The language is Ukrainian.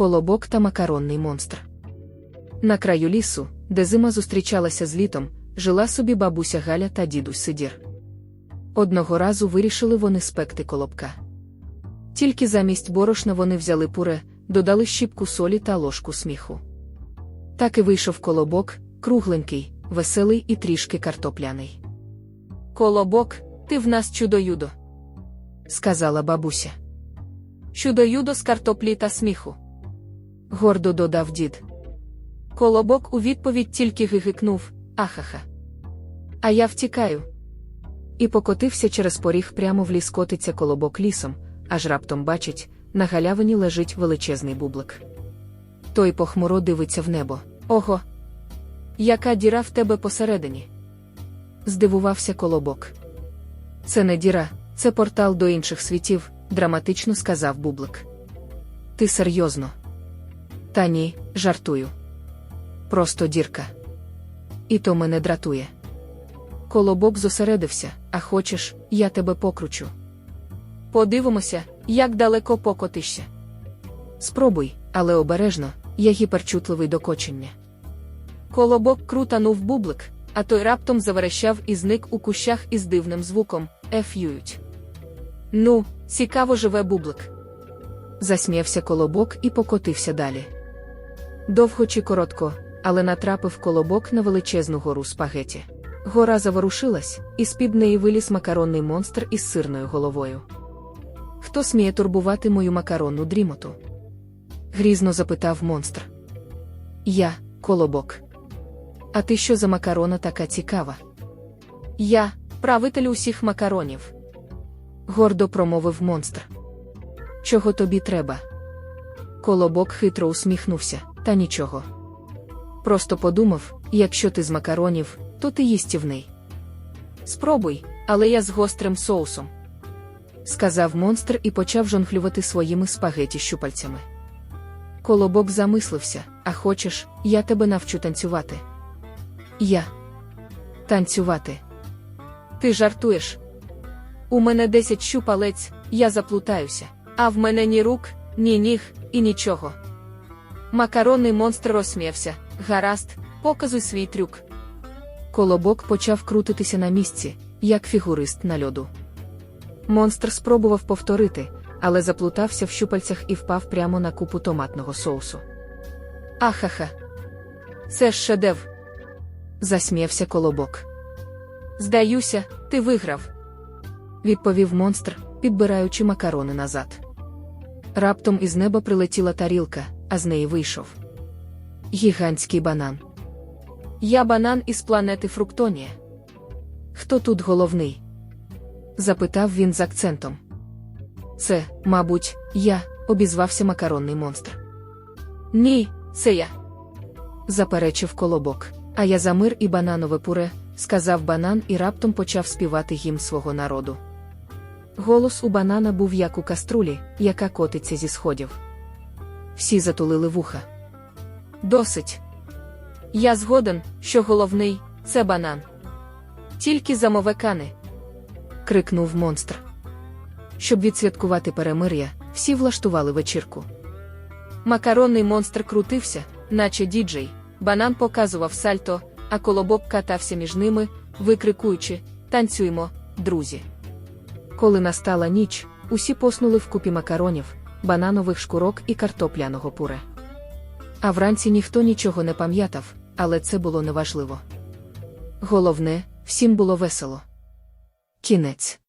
колобок та макаронний монстр. На краю лісу, де зима зустрічалася з літом, жила собі бабуся Галя та дідусь Сидір. Одного разу вирішили вони спекти колобка. Тільки замість борошна вони взяли пуре, додали щіпку солі та ложку сміху. Так і вийшов колобок, кругленький, веселий і трішки картопляний. Колобок, ти в нас чудо-юдо, сказала бабуся. Чудо-юдо з картоплі та сміху. Гордо додав дід. Колобок у відповідь тільки гигикнув ахаха. А я втікаю. І покотився через поріг прямо в ліс котиться колобок лісом, аж раптом бачить, на галявині лежить величезний бублик. Той похмуро дивиться в небо. Ого! Яка діра в тебе посередині? Здивувався колобок. Це не діра, це портал до інших світів, драматично сказав бублик. Ти серйозно? Та ні, жартую. Просто дірка. І то мене дратує. Колобок зосередився, а хочеш, я тебе покручу. Подивимося, як далеко покотишся. Спробуй, але обережно, я гіперчутливий до кочення. Колобок крутанув бублик, а той раптом заверещав і зник у кущах із дивним звуком еф'юють. Ну, цікаво живе бублик. Засміявся колобок і покотився далі. Довго чи коротко, але натрапив колобок на величезну гору спагеті. Гора заворушилась, і з-під неї виліз макаронний монстр із сирною головою. Хто сміє турбувати мою макаронну дрімоту? грізно запитав монстр. Я, колобок. А ти що за макарона така цікава? Я, правитель усіх макаронів. Гордо промовив монстр. Чого тобі треба? Колобок хитро усміхнувся, та нічого. Просто подумав, якщо ти з макаронів, то ти їстівний. Спробуй, але я з гострим соусом. Сказав монстр і почав жонглювати своїми спагеті щупальцями. Колобок замислився, а хочеш, я тебе навчу танцювати. Я. Танцювати. Ти жартуєш. У мене десять щупалець, я заплутаюся, а в мене ні рук, ні ніг, і нічого. Макаронний монстр розсміявся. Гаразд, показуй свій трюк. Колобок почав крутитися на місці, як фігурист на льоду. Монстр спробував повторити, але заплутався в щупальцях і впав прямо на купу томатного соусу. Ахаха! Це ж шедев! засміявся колобок. Здаюся, ти виграв, відповів монстр, підбираючи макарони назад. Раптом із неба прилетіла тарілка, а з неї вийшов. Гігантський банан. Я банан із планети Фруктонія. Хто тут головний? запитав він з акцентом. Це, мабуть, я, обізвався макаронний монстр. Ні, це я. заперечив колобок. А я за мир і бананове пуре, сказав банан і раптом почав співати гімн свого народу. Голос у банана був як у каструлі, яка котиться зі сходів. Всі затулили вуха. Досить. Я згоден, що головний це банан. Тільки замовекани. крикнув монстр. Щоб відсвяткувати перемир'я, всі влаштували вечірку. Макаронний монстр крутився, наче діджей, банан показував сальто, а колобок катався між ними, викрикуючи танцюємо, друзі. Коли настала ніч, усі поснули в купі макаронів, бананових шкурок і картопляного пуре. А вранці ніхто нічого не пам'ятав, але це було неважливо. Головне, всім було весело. Кінець.